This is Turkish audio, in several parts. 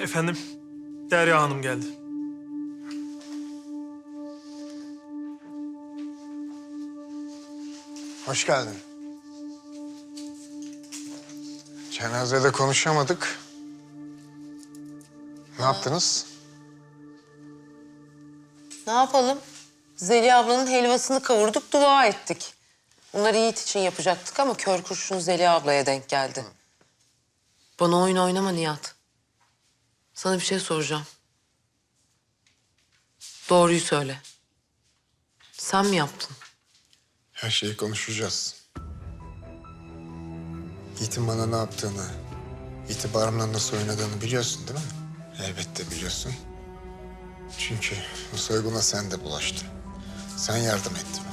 Efendim, Derya Hanım geldi. Hoş geldin. Cenazede konuşamadık. Ne yaptınız? Ne yapalım? Zeliha ablanın helvasını kavurduk, dua ettik. Bunları Yiğit için yapacaktık ama kör kurşun Zeliha ablaya denk geldi. Bana oyun oynama Nihat. Sana bir şey soracağım. Doğruyu söyle. Sen mi yaptın? Her şeyi konuşacağız. Yiğit'in bana ne yaptığını, itibarımla nasıl oynadığını biliyorsun değil mi? Elbette biliyorsun. Çünkü bu soyguna sen de bulaştın. Sen yardım ettin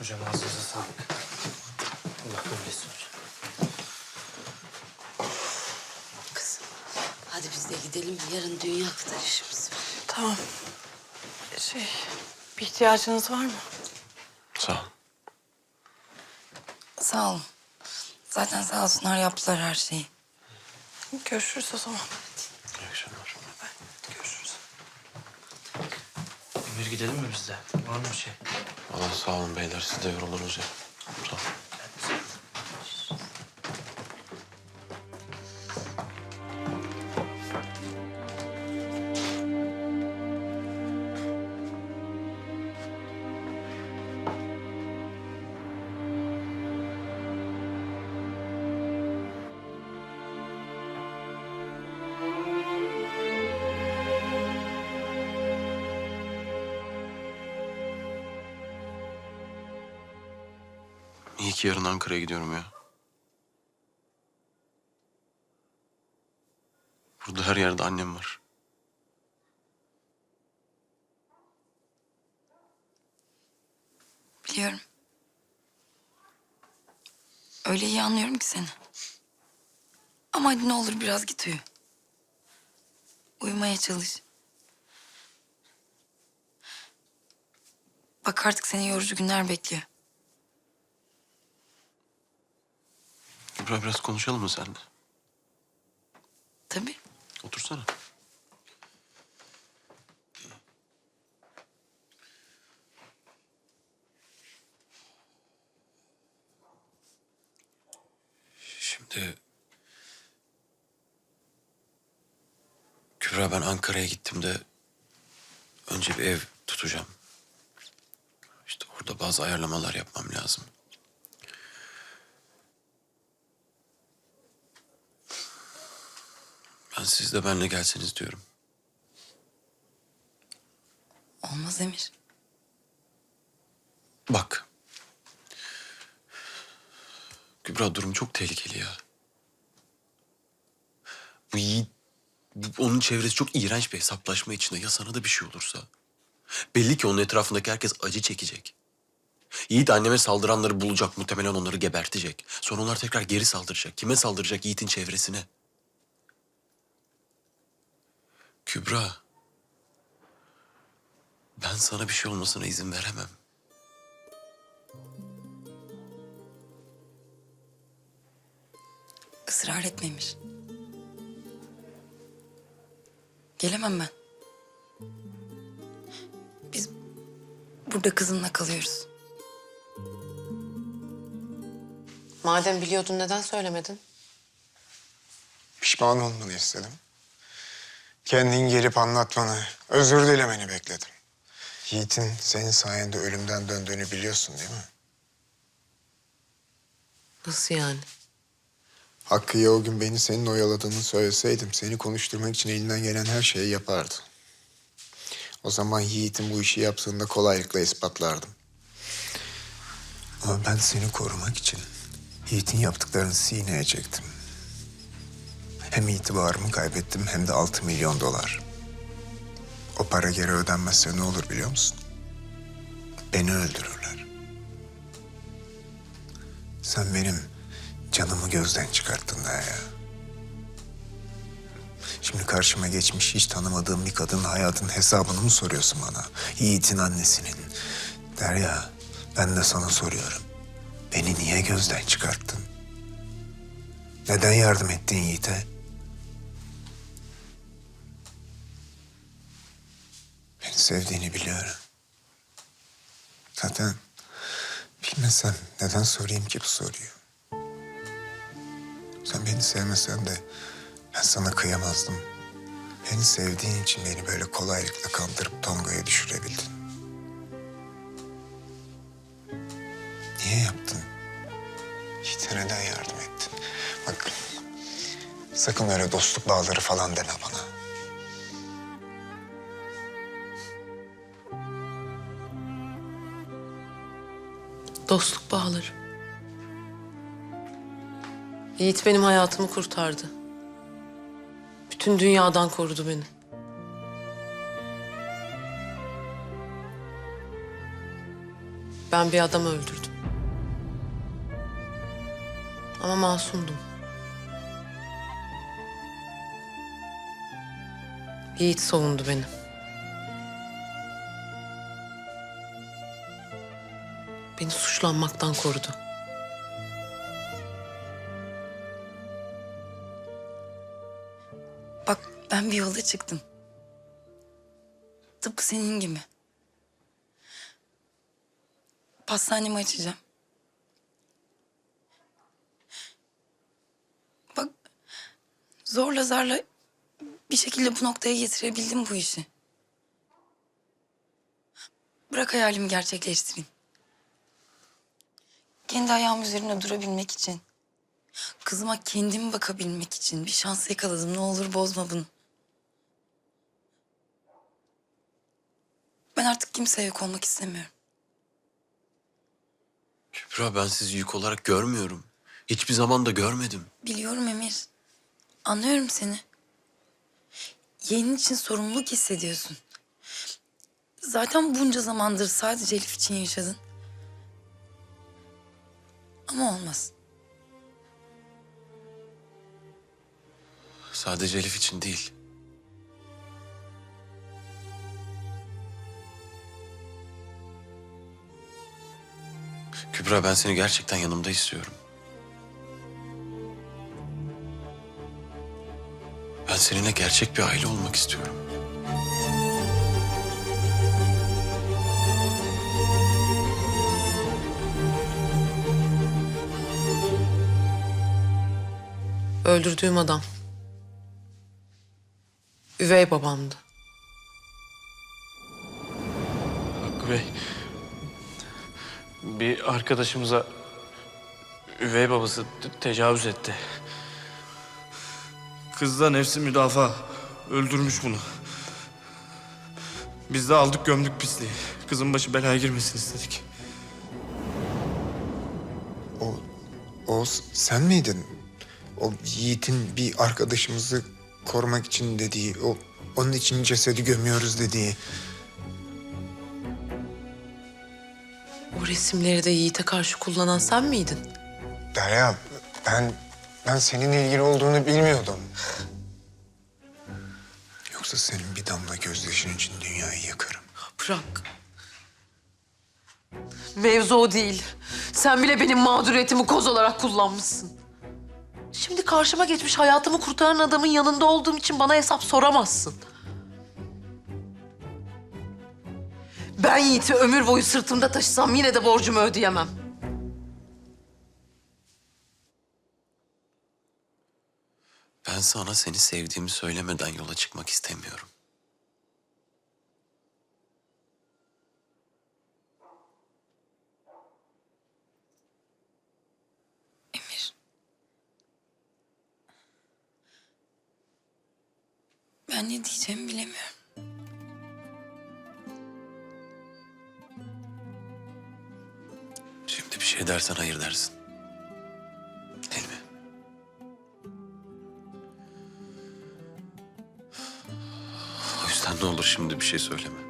Hocam ağzınıza sağlık. Allah kabul etsin hocam. Kızım hadi biz de gidelim. Yarın dünya kadar işimiz var. Tamam. Şey, bir ihtiyacınız var mı? Sağ ol. Sağ olun. Zaten sağ olsunlar yaptılar her şeyi. Görüşürüz o zaman. İyi akşamlar. Görüşürüz. Emir gidelim mi biz de? Var mı bir şey? Valla sağ olun beyler siz de yoruldunuz ya. Sağ olun. İyi ki yarın Ankara'ya gidiyorum ya. Burada her yerde annem var. Biliyorum. Öyle iyi anlıyorum ki seni. Ama hadi ne olur biraz git uyu. Uyumaya çalış. Bak artık seni yorucu günler bekliyor. Kübra biraz konuşalım mı seninle? Tabii. Otursana. Şimdi... Kübra ben Ankara'ya gittim de... Önce bir ev tutacağım. İşte orada bazı ayarlamalar yapmam lazım. Ben siz de benimle gelseniz diyorum. Olmaz Emir. Bak. Kübra durum çok tehlikeli ya. Bu Yiğit, bu- onun çevresi çok iğrenç bir hesaplaşma içinde. Ya sana da bir şey olursa? Belli ki onun etrafındaki herkes acı çekecek. Yiğit anneme saldıranları bulacak, muhtemelen onları gebertecek. Sonra onlar tekrar geri saldıracak. Kime saldıracak? Yiğit'in çevresine. Kübra. Ben sana bir şey olmasına izin veremem. Israr etme Emir. Gelemem ben. Biz burada kızınla kalıyoruz. Madem biliyordun neden söylemedin? Pişman olmanı istedim. Kendin gelip anlatmanı, özür dilemeni bekledim. Yiğit'in senin sayende ölümden döndüğünü biliyorsun değil mi? Nasıl yani? Hakkı'ya o gün beni senin oyaladığını söyleseydim... ...seni konuşturmak için elinden gelen her şeyi yapardı. O zaman Yiğit'in bu işi yaptığında kolaylıkla ispatlardım. Ama ben seni korumak için Yiğit'in yaptıklarını sineye çektim. Hem itibarımı kaybettim hem de altı milyon dolar. O para geri ödenmezse ne olur biliyor musun? Beni öldürürler. Sen benim canımı gözden çıkarttın ha ya. Şimdi karşıma geçmiş hiç tanımadığım bir kadının hayatın hesabını mı soruyorsun bana? Yiğit'in annesinin. Derya, ben de sana soruyorum. Beni niye gözden çıkarttın? Neden yardım ettin Yiğit'e? Sevdiğini biliyorum. Zaten bilmesem neden sorayım ki bu soruyu? Sen beni sevmesen de ben sana kıyamazdım. Beni sevdiğin için beni böyle kolaylıkla kandırıp Tonga'ya düşürebildin. Niye yaptın? Yiğit'e neden yardım ettin? Bak sakın öyle dostluk bağları falan deme bana. Dostluk bağları. Yiğit benim hayatımı kurtardı. Bütün dünyadan korudu beni. Ben bir adam öldürdüm. Ama masumdum. Yiğit savundu beni. Beni suçlanmaktan korudu. Bak ben bir yola çıktım. Tıpkı senin gibi. Pastanemi açacağım. Bak zorla zarla bir şekilde bu noktaya getirebildim bu işi. Bırak hayalimi gerçekleştireyim. Kendi ayağım üzerine durabilmek için. Kızıma kendim bakabilmek için bir şans yakaladım. Ne olur bozma bunu. Ben artık kimseye yük olmak istemiyorum. Kübra ben sizi yük olarak görmüyorum. Hiçbir zaman da görmedim. Biliyorum Emir. Anlıyorum seni. Yeğenin için sorumluluk hissediyorsun. Zaten bunca zamandır sadece Elif için yaşadın. Ama olmaz. Sadece Elif için değil. Kübra ben seni gerçekten yanımda istiyorum. Ben seninle gerçek bir aile olmak istiyorum. Öldürdüğüm adam. Üvey babamdı. Hakkı Bey. Bir arkadaşımıza üvey babası te- tecavüz etti. Kız da nefsi müdafaa. Öldürmüş bunu. Biz de aldık gömdük pisliği. Kızın başı belaya girmesin istedik. O, o sen miydin? O Yiğit'in bir arkadaşımızı korumak için dediği, o onun için cesedi gömüyoruz dediği. O resimleri de Yiğit'e karşı kullanan sen miydin? Derya, ben ben seninle ilgili olduğunu bilmiyordum. Yoksa senin bir damla gözyaşın için dünyayı yakarım. Bırak. Mevzu o değil. Sen bile benim mağduriyetimi koz olarak kullanmışsın. Şimdi karşıma geçmiş hayatımı kurtaran adamın yanında olduğum için bana hesap soramazsın. Ben Yiğit'i ömür boyu sırtımda taşısam yine de borcumu ödeyemem. Ben sana seni sevdiğimi söylemeden yola çıkmak istemiyorum. Emir. Ben ne diyeceğimi bilemiyorum. Şimdi bir şey dersen hayır dersin. Değil mi? O yüzden ne olur şimdi bir şey söyleme.